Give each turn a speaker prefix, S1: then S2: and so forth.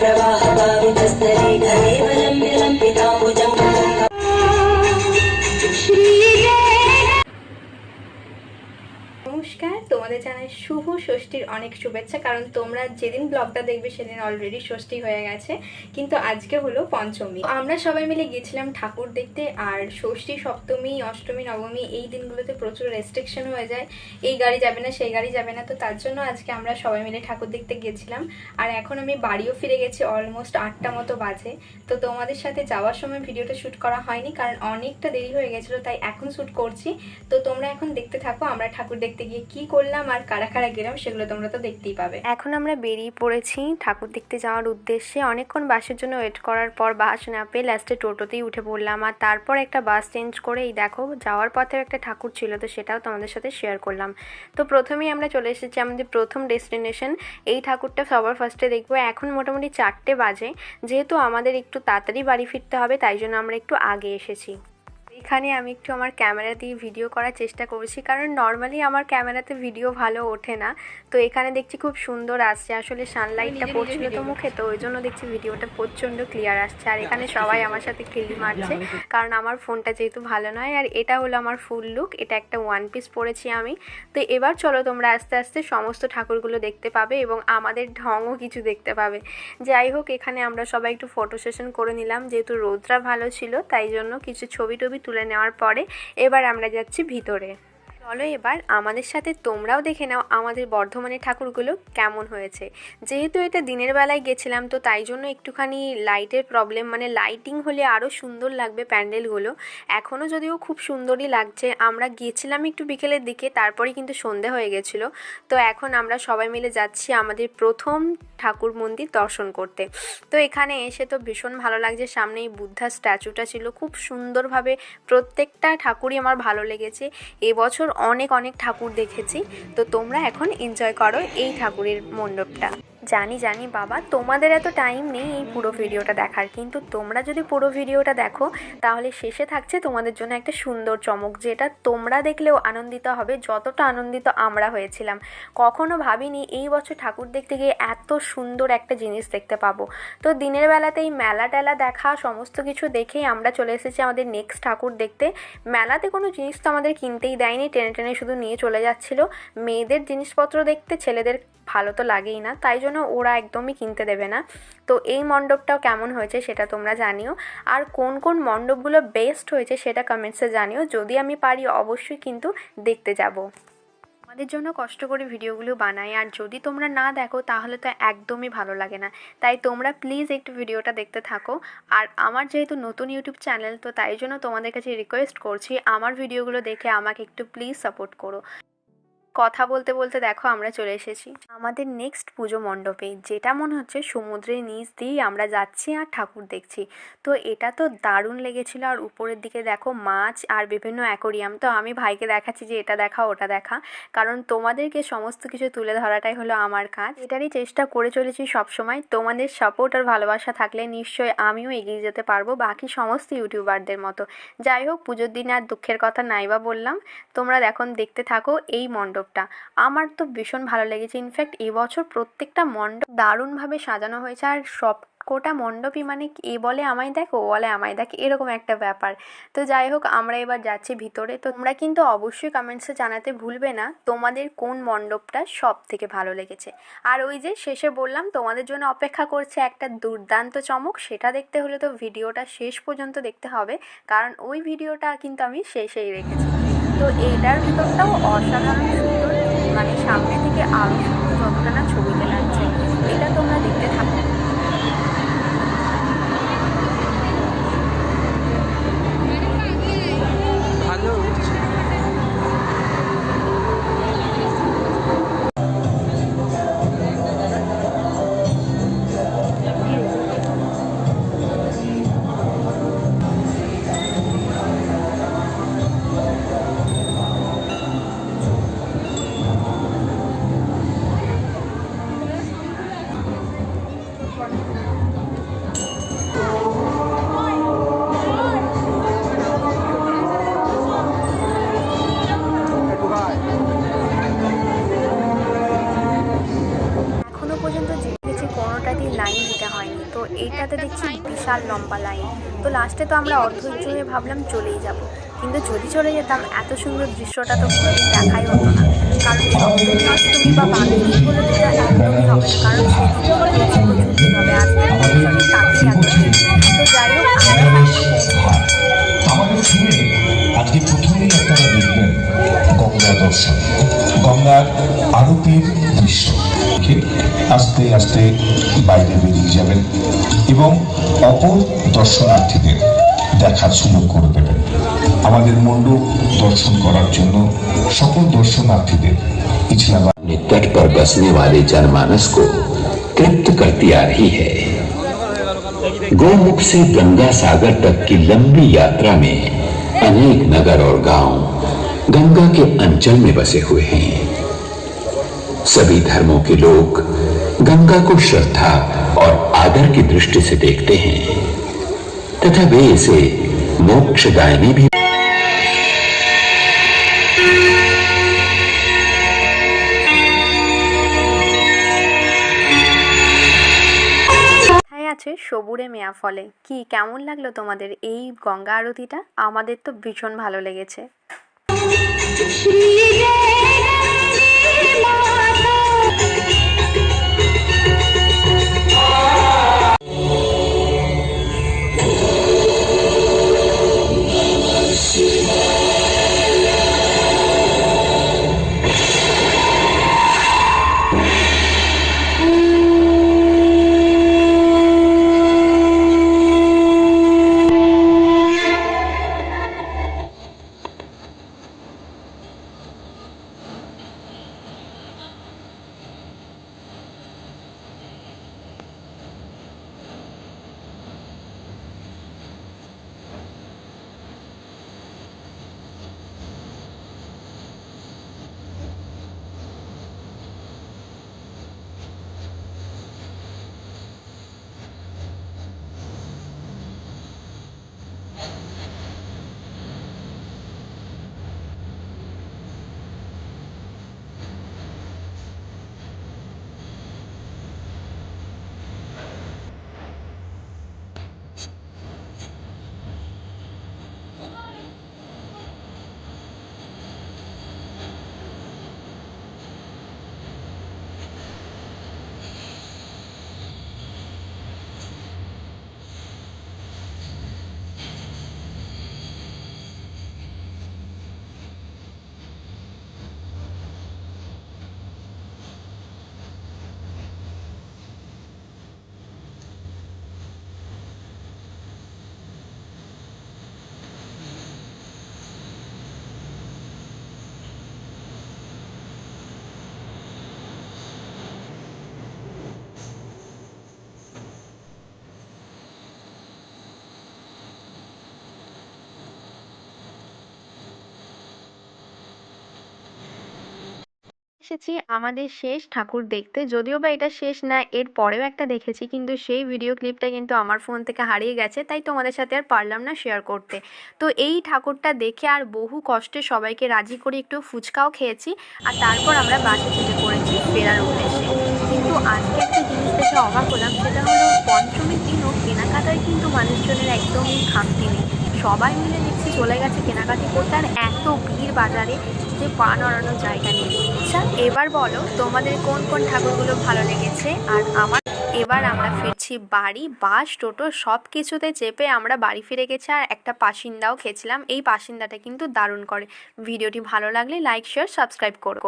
S1: ప్రవాహ. জানাই শুভ ষষ্ঠীর অনেক শুভেচ্ছা, কারণ তোমরা যেদিন ব্লগটা দেখবে সেদিন অলরেডি ষষ্ঠী হয়ে গেছে, কিন্তু আজকে হলো পঞ্চমী। আমরা সবাই মিলে গিয়েছিলাম ঠাকুর দেখতে, আর ষষ্ঠী, সপ্তমী, অষ্টমী, নবমী এই দিনগুলোতে প্রচুর রেস্ট্রিকশন হয়ে যায়। এই গাড়ি যাবে না, সেই গাড়ি যাবে না, তো তার জন্য আজকে আমরা সবাই মিলে ঠাকুর দেখতে গিয়েছিলাম। আর এখন আমি বাড়িও ফিরে গেছি অলমোস্ট আটটা মতো বাজে। তো তোমাদের সাথে যাওয়ার সময় ভিডিওটা শ্যুট করা হয়নি, কারণ অনেকটা দেরি হয়ে গেছিল, তাই এখন শ্যুট করছি। তো তোমরা এখন দেখতে থাকো, আমরা ঠাকুর দেখতে গিয়ে কি করলাম আর কারা কারা গেলাম সেগুলো তোমরা তো দেখতেই পাবে। এখন আমরা বেরিয়ে পড়েছি ঠাকুর দেখতে যাওয়ার উদ্দেশ্যে। অনেকক্ষণ বাসের জন্য ওয়েট করার পর বাস না পেয়ে লাস্টে টোটোতেই উঠে পড়লাম। আর তারপর একটা বাস চেঞ্জ করে এই দেখো, যাওয়ার পথে একটা ঠাকুর ছিল তো সেটাও তোমাদের সাথে শেয়ার করলাম। তো প্রথমেই আমরা চলে এসেছি আমাদের প্রথম ডেস্টিনেশন এই ঠাকুরটা সবার ফার্স্টে দেখব। এখন মোটামুটি চারটে বাজে। যেহেতু আমাদের একটু তাড়াতাড়ি বাড়ি ফিরতে হবে, তাই জন্য আমরা একটু আগে এসেছি। এখানে আমি একটু আমার ক্যামেরা দিয়ে ভিডিও করার চেষ্টা করছি কারণ নর্মালি আমার ক্যামেরাতে ভিডিও ভালো ওঠে না। তো এখানে দেখছি খুব সুন্দর আসছে। আসলে সানলাইটটা পড়ছিল তো মুখে তো ওই জন্য দেখছি ভিডিওটা প্রচণ্ড ক্লিয়ার আসছে। আর এখানে সবাই আমার সাথে ক্লিক মারছে। কারণ আমার ফোনটা যেহেতু ভালো নয় আর এটা হলো আমার ফুল লুক এটা একটা ওয়ান পিস পরেছি আমি। তো এবার চলো তোমরা আস্তে আস্তে সমস্ত ঠাকুরগুলো দেখতে পাবে এবং আমাদের ঢংও কিছু দেখতে পাবে। যাই হোক এখানে আমরা সবাই একটু ফটো সেশন করে নিলাম। যেহেতু রোদটা ভালো ছিল তাই জন্য কিছু ছবি টবি তুলে নেওয়ার পরে এবার আমরা যাচ্ছি ভিতরে। চলো এবার আমাদের সাথে তোমরাও দেখে নাও আমাদের বর্ধমানের ঠাকুরগুলো কেমন হয়েছে। যেহেতু এটা দিনের বেলায় গেছিলাম, তো তাই জন্য একটুখানি লাইটের প্রবলেম মানে লাইটিং হলে আরও সুন্দর লাগবে প্যান্ডেলগুলো। এখনও যদিও খুব সুন্দরই লাগছে, আমরা গিয়েছিলাম একটু বিকেলের দিকে তারপরে কিন্তু সন্ধে হয়ে গেছিল। তো এখন আমরা সবাই মিলে যাচ্ছি আমাদের প্রথম ঠাকুর মন্দির দর্শন করতে। তো এখানে এসে তো ভীষণ ভালো লাগছে সামনে এই বুদ্ধার স্ট্যাচুটা ছিল, খুব সুন্দরভাবে প্রত্যেকটা ঠাকুরই আমার ভালো লেগেছে। এবছর অনেক অনেক ঠাকুর দেখেছি। তো তোমরা এখন এনজয় করো এই ঠাকুরের মণ্ডপটা। জানি জানি বাবা, তোমাদের এত টাইম নেই এই পুরো ভিডিওটা দেখার। কিন্তু তোমরা যদি পুরো ভিডিওটা দেখো, তাহলে শেষে থাকছে তোমাদের জন্য একটা সুন্দর চমক, যেটা তোমরা দেখলেও আনন্দিত হবে, যতটা আনন্দিত আমরা হয়েছিলাম। কখনো ভাবিনি এই বছর ঠাকুর দেখতে গিয়ে এত সুন্দর একটা জিনিস দেখতে পাবো। তো দিনের বেলাতে এই মেলা টেলা দেখা, সমস্ত কিছু দেখেই আমরা চলে এসেছি আমাদের নেক্সট ঠাকুর দেখতে। মেলাতে কোনো জিনিস তো আমাদের কিনতেই দেয়নি টেনে টেনে শুধু নিয়ে চলে যাচ্ছিল। মেয়েদের জিনিসপত্র দেখতে ছেলেদের ভালো তো লাগেই না, তাই জন্য ওরা একদমই কিনতে দেবে না। তো এই মণ্ডপটাও কেমন হয়েছে সেটা তোমরা জানিও। আর কোন কোন মণ্ডপগুলো বেস্ট হয়েছে সেটা কমেন্টসে জানিও। যদি আমি পারি অবশ্যই কিন্তু দেখতে যাব। আমাদের জন্য কষ্ট করে ভিডিওগুলো বানাই। আর যদি তোমরা না দেখো, তাহলে তো একদমই ভালো লাগে না। তাই তোমরা প্লিজ একটু ভিডিওটা দেখতে থাকো। আর আমার যেহেতু নতুন ইউটিউব চ্যানেল তো তাই জন্য তোমাদের কাছে রিকোয়েস্ট করছি, আমার ভিডিওগুলো দেখে আমাকে একটু প্লিজ সাপোর্ট করো। কথা বলতে বলতে দেখো আমরা চলে এসেছি। আমাদের নেক্সট পুজো মণ্ডপে, যেটা মনে হচ্ছে সমুদ্রের নিচ দিয়েই আমরা যাচ্ছি আর ঠাকুর দেখছি। তো এটা তো দারুণ লেগেছিল আর উপরের দিকে দেখো মাছ আর বিভিন্ন অ্যাকোরিয়াম তো আমি ভাইকে দেখাচ্ছি যে এটা দেখা, ওটা দেখা। কারণ তোমাদেরকে সমস্ত কিছু তুলে ধরাটাই হলো আমার কাজ। এটারই চেষ্টা করে চলেছি সবসময়। তোমাদের সাপোর্ট আর ভালোবাসা থাকলে নিশ্চয়ই আমিও এগিয়ে যেতে পারব বাকি সমস্ত ইউটিউবারদের মতো। যাই হোক, পুজোর দিনে আর দুঃখের কথা নাই বা বললাম। তোমরা এখন দেখতে থাকো এই মণ্ডপটা। আমার তো ভীষণ ভালো লেগেছে। ইনফ্যাক্ট এবছর প্রত্যেকটা মণ্ডপ দারুণভাবে সাজানো হয়েছে। আর সব কোটা মণ্ডপই মানে এ বলে আমায় দেখ, ও বলে আমায় দেখ, এরকম একটা ব্যাপার। তো যাই হোক, আমরা এবার যাচ্ছি ভিতরে। তো তোমরা কিন্তু অবশ্যই কমেন্টসে জানাতে ভুলবে না, তোমাদের কোন মণ্ডপটা সব থেকে ভালো লেগেছে। আর ওই যে শেষে বললাম, তোমাদের জন্য অপেক্ষা করছে একটা দুর্দান্ত চমক, সেটা দেখতে হলে তো ভিডিওটা শেষ পর্যন্ত দেখতে হবে। কারণ ওই ভিডিওটা কিন্তু আমি শেষেই রেখেছি। তো এটার ভিতরটাও অসাধারণ সুন্দর মানে সামনে থেকে আরও সুন্দর যতটা না ছবিতে লাগছে এটা তোমরা দেখতে তো এইটাতে দেখছি বিশাল লম্বা লাইন। তো লাস্টে তো আমরা অধৈর্য হয়ে ভাবলাম চলেই যাব। কিন্তু যদি চলে যেতাম এত সুন্দর দৃশ্যটা তো কোনোদিন দেখাই হতো না। কারণ সপ্তমী বা তো একদমই হবে না কারণ সেদিন তো প্রচুর প্রচুর ভিড় হবে। আজকে তাতেই এত ভিড় তো যাই হোক আমরা ফাইনালি পৌঁছে
S2: আমাদের থিমে আজকে প্রথমেই আপনারা দেখবেন গঙ্গা দর্শন। গঙ্গার আরতির দৃশ্য। দেখে আস্তে আস্তে বাইরে বেরিয়ে যাবেন এবং অপর দর্শনার্থীদের দেখার সুযোগ করে দেবেন আমাদের মণ্ডপ দর্শন করার জন্য সকল দর্শনার্থীদের ইছলামা
S3: अपने तट पर बसने वाले जनमानस को तृप्त करती आ रही है गोमुख से गंगा सागर तक की लंबी यात्रा में अनेक नगर और गांव गंगा के अंचल में बसे हुए हैं सभी धर्मों के लोग गंगा को श्रद्धा और आदर की दृष्टि से देखते हैं तथा वे इसे मोक्षदायिनी भी
S1: কথায় আছে সবুরে মেয়া ফলে কি কেমন লাগলো তোমাদের এই গঙ্গা আরতিটা আমাদের তো ভীষণ ভালো লেগেছে এসেছি আমাদের শেষ ঠাকুর দেখতে। যদিও বা এটা শেষ না, এর পরেও একটা দেখেছি, কিন্তু সেই ভিডিও ক্লিপটা কিন্তু আমার ফোন থেকে হারিয়ে গেছে, তাই তোমাদের সাথে আর পারলাম না শেয়ার করতে। তো এই ঠাকুরটা দেখে আর বহু কষ্টে সবাইকে রাজি করে একটু ফুচকাও খেয়েছি, আর তারপর আমরা বাসে চেপে পড়েছি ফেরার উদ্দেশ্যে। কিন্তু আজকে একটা জিনিস দেখে অবাক হলাম, সেটা হলো পঞ্চমীর দিনও কেনাকাটায় কিন্তু মানুষজনের একদমই খামতি নেই। সবাই মিলে দেখছি চলে গেছে কেনাকাটি করতে। আর এত ভিড় বাজারে যে পা নড়ানোর জায়গা নেই। আচ্ছা এবার বলো, তোমাদের কোন কোন ঠাকুরগুলো ভালো লেগেছে? আর আমার, এবার আমরা ফিরছি বাড়ি, বাস, টোটো সব কিছুতে চেপে আমরা বাড়ি ফিরে গেছি। আর একটা পাসিন্দাও খেয়েছিলাম। এই পাসিন্দাটা কিন্তু দারুণ করে। ভিডিওটি ভালো লাগলে লাইক শেয়ার সাবস্ক্রাইব করো।